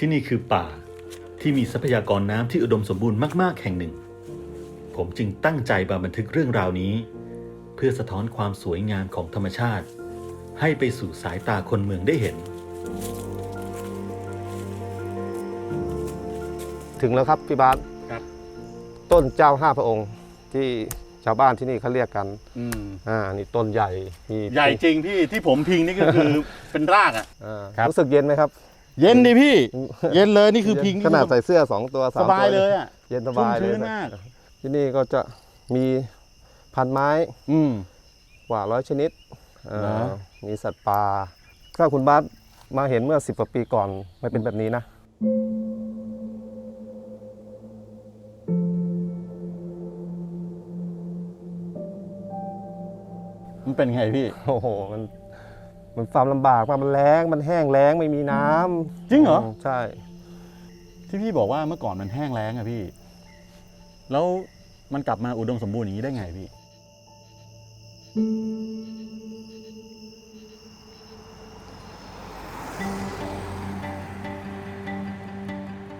ที่นี่คือป่าที่มีทรัพยากรน้ำที่อุดมสมบูรณ์มาก ๆ แห่งหนึ่ง ผมจึงตั้งใจมาบันทึกเรื่องราวนี้ เพื่อสะท้อนความสวยงามของธรรมชาติ ให้ไปสู่สายตาคนเมืองได้เห็น ถึงแล้วครับพี่บาสครับ ต้นเจ้าห้าพระองค์ที่ชาวบ้านที่นี่เขาเรียกกัน อืมอ่า นี่ต้นใหญ่มีใหญ่จริงพี่ที่ผมพิงนี่ก็คือ เป็นรากอะอ่าครับ รู้สึกเย็นไหมครับ เย็นดิพี่ เย็นเลยนี่คือพิงขนาดใส่เสื้อสองตัวสสามบายตัวเลยอะเย็นสบายชุ่มเลยชื้นมากที่นี่ก็จะมีพันไม้ อืมกว่าร้อยชนิดอ่าเหรอมีสัตว์ป่าถ้าคุณบาสมาเห็นเมื่อสิบกว่าปีก่อนไม่เป็นแบบนี้นะมันเป็นไงพี่ โอ้โห มัน มันความลำบากมากมันแรงมันแห้งแล้งไม่มีน้ำจริงเหรอมใช่ ที่พี่บอกว่าเมื่อก่อนมันแห้งแล้งอะพี่ แล้วมันกลับมาอุดมสมบูรณ์อย่างนี้ได้ไงพี่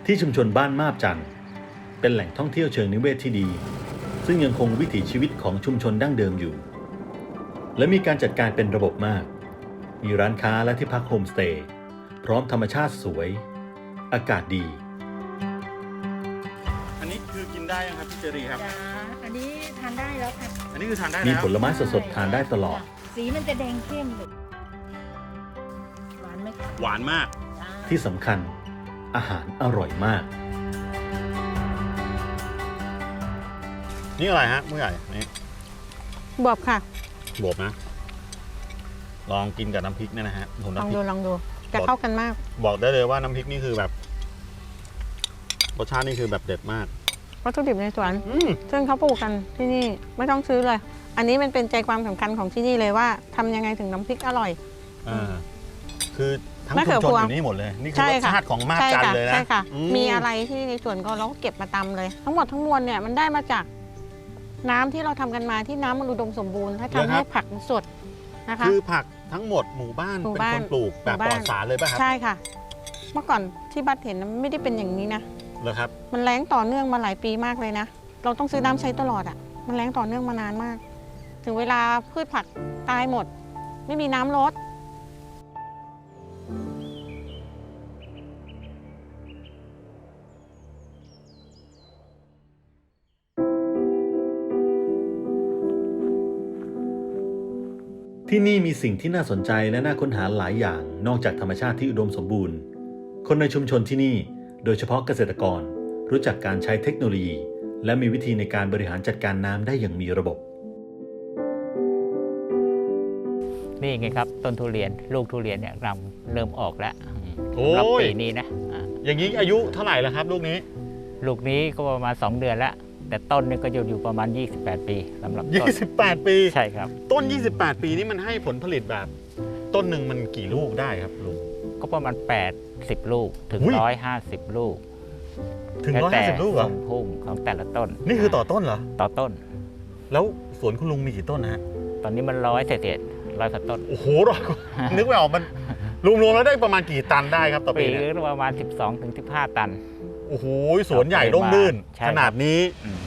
ที่ชุมชนบ้านมาบจันทร์เป็นแหล่งท่องเที่ยวเชิงนิเวศที่ดี ซึ่งยังคงวิถีชีวิตของชุมชนดั้งเดิมอยู่ และมีการจัดการเป็นระบบมาก มีร้านค้าและที่พักโฮมสเตย์พร้อมธรรมชาติสวย อากาศดี อันนี้คือกินได้ยังครับพี่เจรีครับ จ้าอันนี้ทานได้แล้วค่ะอันนี้คือทานได้มีแล้วผลไม้สดๆทานได้ตลอดสีมันจะแดงเข้มเลยหวานไหมคะหวานมาก จ้าที่สำคัญ อาหารอร่อยมาก นี่อะไรฮะผู้ใหญ่นี่บวบค่ะบวบนะ ลองกินกับน้ำพริกเนี่ยนะฮะผมลองน้ำพริดูกลองดู จะเข้ากันมาก บอกได้เลยว่าน้ำพริกนี่คือแบบรสชาตินี่คือแบบเด็ดมาก วัตถุดิบในสวน อืม ซึ่งเขาปลูกกันที่นี่ไม่ต้องซื้อเลย อันนี้มันเป็นใจความสำคัญของที่นี่เลยว่าทำยังไงถึงน้ำพริกอร่อย อ่าคือทั้งมะเขืชุมอชนพวองยู่นี่หมดเลย นี่คือใช่รสค่ะ ชาติของมาบใช่จันทค่ะร์เลยนะใช่ค่ะ อืมีอะไรที่ในสวนก็เราก็เก็บมาตำเลย ทั้งหมดทั้งมวลเนี่ยมันได้มาจากน้ำที่เราทำกันมาที่น้ำมันอุดมสมบูรณ์ให้ทำให้ผักมันสดนะคะ คือผัก ทั้งหมดหมู่บ้านหมู่เป็นบ้าคนนปลูกแบบหมู่ปลบ้าอน ดสารเลยป่ะครับใช่ค่ะ เมื่อก่อนที่บัดเห็นนะมันไม่ได้เป็นอย่างนี้นะ เหรอครับ มันแรงต่อเนื่องมาหลายปีมากเลยนะ เราต้องซื้อน้ำใช้ตลอดอะ่ะ มันแรงต่อเนื่องมานานมาก ถึงเวลาพืชผักตายหมด ไม่มีน้ำลด ที่นี่มีสิ่งที่น่าสนใจและน่าค้นหาหลายอย่างนอกจากธรรมชาติที่อุดมสมบูรณ์ คนในชุมชนที่นี่ โดยเฉพาะเกษตรกร รู้จักการใช้เทคโนโลยี และมีวิธีในการบริหารจัดการน้ำได้อย่างมีระบบ นี่ไงครับต้นทุเรียนลูกทุเรียนเนี่ยรำเริ่มออกแล้วโอ้สำหรับยปีนี้นะอ่าอย่างนี้อายุเท่าไหร่แล้วครับ ลูกนี้ ลูกนี้ก็ประมาณ 2 เดือนแล้ว แต่ต้นนี่ก็อยู่อยู่ประมาณ 28 ปีสำหรับต้น28 ปี ใช่ครับ ต้น 28 ปีนี่มันให้ผลผลิตแบบ ต้นหนึ่งมันกี่ลูกได้ครับลุง ก็ประมาณ 80 ลูกถึง อุ๊ย 150 ลูกถึงแล้วแต่150ลูกเหรอทรงพุ่มของแต่ละต้นนี่คือต่อต้นเหรอ ต่อต้น แล้วสวนคุณลุงมีกี่ต้นนะฮะ ตอนนี้มันร้อยเศษร้อยกว่าต้น โอ้โหร้อยกว่า นึกไม่ออกมันรวมๆแล้วได้ประมาณกี่ตันได้ครับต่อปีปีเนี่ยก็ประมาณ 12ถึง15 ตัน โอ้โหสวนใหญ่ร่มรื่น ใช่ขนาดนี้ อืม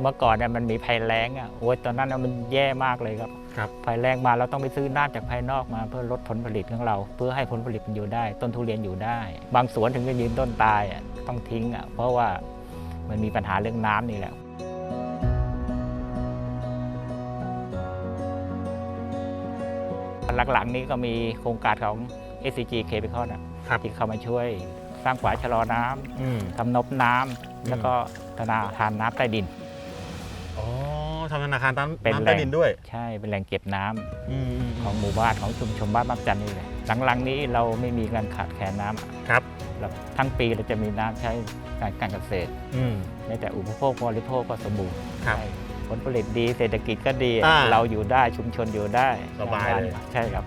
เมื่อก่อนเนี่ยมันมีภัยแล้งอะโอ้ยตอนนั้นน่ะมันแย่มากเลยครับครับ ภัยแล้งมาเราต้องไปซื้อน้ำจากภายนอกมาเพื่อลดผลผลิตของเรา เพื่อให้ผลผลิตมันอยู่ได้ ต้นทุเรียนอยู่ได้ บางสวนถึงจะยืนต้นตายอะต้องทิ้งอะเพราะว่ามันมีปัญหาเรื่องน้ำนี่แหละ หลังๆนี้ก็มีโครงการของ SCG Chemical นะครับที่เข้ามาช่วยสร้างฝายชะลอน้ำอืมทำนบน้ำแล้วก็ธนาทานน้ำใต้ดินอ๋อทำธนาคารน้ำเป็นน้ำแหล่ใต้งดินด้วย ใช่เป็นแหล่งเก็บน้ำอืมของหมู่บ้านของชุมชนบ้านมักจันนี่เลยหลังๆนี้เราไม่มีการขาดแคลนน้ำครับเราทั้งปีเราจะมีน้ำใช้การการเกษตรอืมในแต่อุปโภคบริโภคก็สมบูรณ์ครับใช่ ผลผลิตดีเศรษฐกิจก็ดีเราอยู่ได้ชุมชนอยู่ได้สบายเลย ใช่ครับ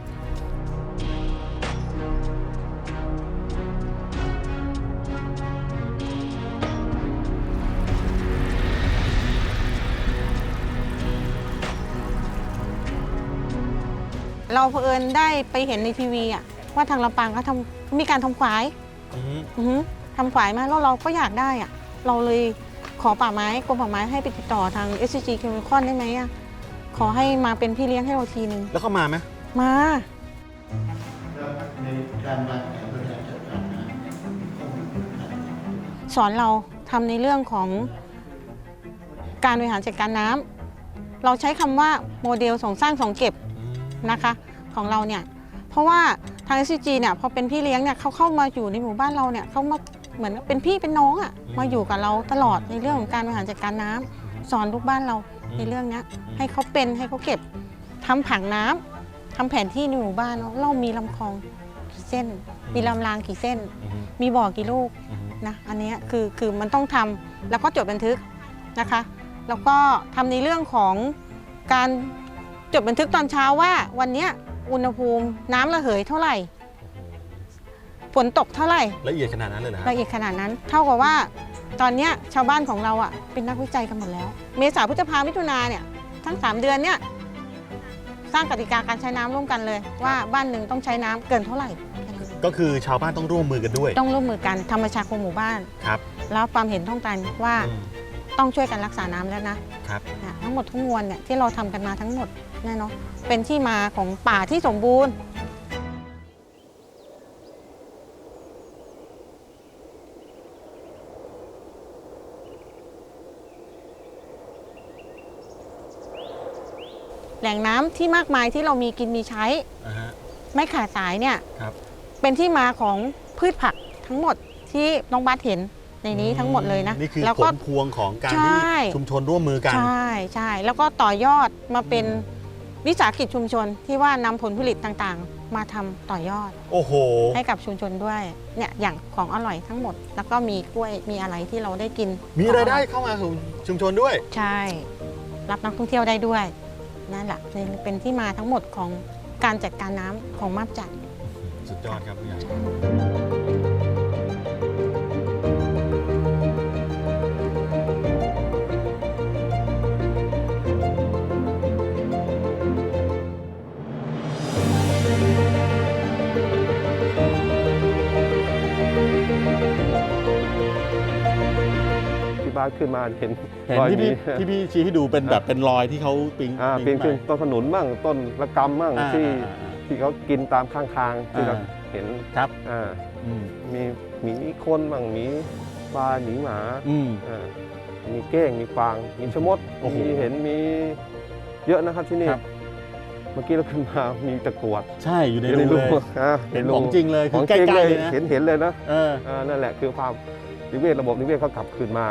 เราเผอิญได้ไปเห็นในทีวีอะว่าทางลำปางเขาทำมีการทำควายทำควายมาแล้วเราก็อยากได้อะเราเลย ขอป่าไม้กรมป่าไม้ให้ไปติดต่อทาง s c g Chemical ได้ไหมอะขอให้มาเป็นพี่เลี้ยงให้เราทีนึง แล้วเขามาไหมมาสอนเราทำในเรื่องของการบริหารจัดการน้ำเราใช้คำว่าโมเดลสองสร้างสองเก็บนะคะของเราเนี่ยเพราะว่าทาง SCG เนี่ยพอเป็นพี่เลี้ยงเนี่ยเขาเข้ามาอยู่ในหมู่บ้านเราเนี่ยเขามา เหมือนเป็นพี่เป็นน้องอะ่ะมาอยู่กับเราตลอดในเรื่องของการบริหารจัดการน้ำสอนลูกบ้านเราในเรื่องเนี้ย ให้เขาเป็นให้เขาเก็บทำผังน้ำทำแผนที่ในหมู่บ้านว่าเรามีลำคลองกี่เส้น มีลำรางกี่เส้นอืมมีบ่อกี่ลูกอืมนะอันเนี้ยคือคือมันต้องทำแล้วก็จดบันทึกนะคะ แล้วก็ทำในเรื่องของการจดบันทึกตอนเช้าว่า วันเนี้ยอุณหภูมิน้ำระเหยเท่าไหร่ ฝนตกเท่าไหร่ละเอียดขนาดนั้นเลยนะฮะละเอียดขนาดนั้น เท่ากับว่า ตอนเนี้ยชาวบ้านของเราอะเป็นนักวิจัยกันหมดแล้ว เมษาพฤษภามิถุนาเนี่ยทั้ง 3 เดือนเนี่ยสร้างกติกาการใช้น้ำร่วมกันเลย ว่าบ้านหนึ่งต้องใช้น้ำเกินเท่าไหร่แค่นั้นเองก็คือชาวบ้านต้องร่วมมือกันด้วย ต้องร่วมมือกันทำประชาคมหมู่บ้านครับแล้วความเห็นต้องกันว่าอืมต้องช่วยกันรักษาน้ำแล้วนะครับนะทั้งหมดทั้งมวลเนี่ยที่เราทำกันมาทั้งหมดเนี่ยเนาะเป็นที่มาของป่าที่สมบูรณ์ แหล่งน้ำที่มากมายที่เรามีกินมีใช้ อ่าฮะไม่ขาดสายเนี่ยครับ เป็นที่มาของพืชผักทั้งหมดที่น้องบัสเห็นในนี้ทั้งหมดเลยนะนี่คือแล้วผก็ ลพวงของการใช่ที่ชุมชนร่วมมือกัน ใช่ใช่แล้วก็ต่อยอดมาเป็นวิสาหกิจชุมชนที่ว่านำผลผลิตต่างๆ มาทำต่อยอดโอ้โห ให้กับชุมชนด้วยเนี่ยอย่างของอร่อยทั้งหมด แล้วก็มีกล้วยมีอะไรที่เราได้กินมีรายได้เข้ามาสู่ชุมชนด้วย ใช่ รับนักท่องเที่ยวได้ด้วย นั่นแหละเป็นที่มาทั้งหมดของการจัดการน้ำของมาบจัด สุดยอดครับผู้ใหญ่ ขึ้นมาเห็นเห็นรอยที่พี่นี้ที่พี่ชี้ให้ดูเป็นแบบเป็นรอยที่เขาปิงอ่าปีนขึ้นต้นขนุนมั่งต้นระกำมั่งอ่าที่อ่าอ่า ที่เขากินตามข้างทางที่เราอ่า เห็นครับ อ่าอืมมีหมีคนมั่งหมีปลาหมีหมาอืม อ่ามีเก้งมีกวางมีชะมดโอ้โหมีเห็นมีเยอะนะครับที่นี่ครับ เมื่อกี้เราขึ้นมามีตะกรวดใช่อยู่ในอยู่รูเลย อ่าเห็นรูของจริงเลยขคือองใกจริงล้เลยๆเลยนะเห็นเห็นเลยนะ เออ อ่านั่นแหละคือความนิเวศระบบนิเวศเขากลับคืนมา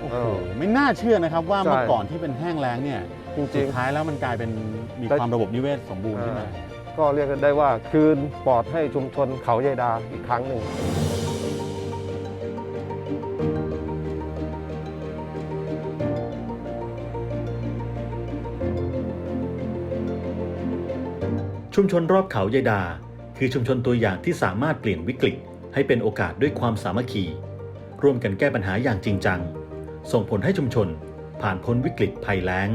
โอ้โหเออไม่น่าเชื่อนะครับว่าใช่เมื่อก่อนที่เป็นแห้งแล้งเนี่ยจริสุงดท้ายแล้วมันกลายเป็นมีแต่ความระบบนิเวศสมบูรณ์ขึ้นมา ๆ ก็เรียกได้ว่าคืนปลอดให้ชุมชนเขายายดาอีกครั้งหนึ่ง ชุมชนรอบเขายายดา คือชุมชนตัวอย่างที่สามารถเปลี่ยนวิกฤตให้เป็นโอกาสด้วยความสามัคคี ร่วมกันแก้ปัญหาอย่างจริงจัง ส่งผลให้ชุมชนผ่านพ้นวิกฤตภัยแล้ง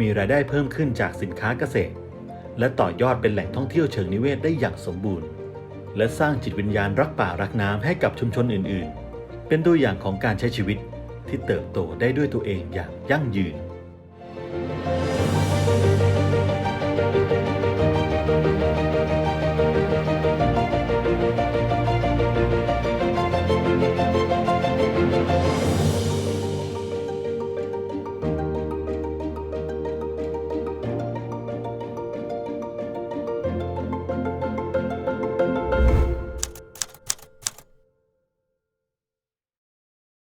มีรายได้เพิ่มขึ้นจากสินค้าเกษตร และต่อยอดเป็นแหล่งท่องเที่ยวเชิงนิเวศได้อย่างสมบูรณ์ และสร้างจิตวิญญาณรักป่ารักน้ำให้กับชุมชนอื่น ๆ เป็นตัวอย่างของการใช้ชีวิตที่เติบโตได้ด้วยตัวเองอย่างยั่งยืน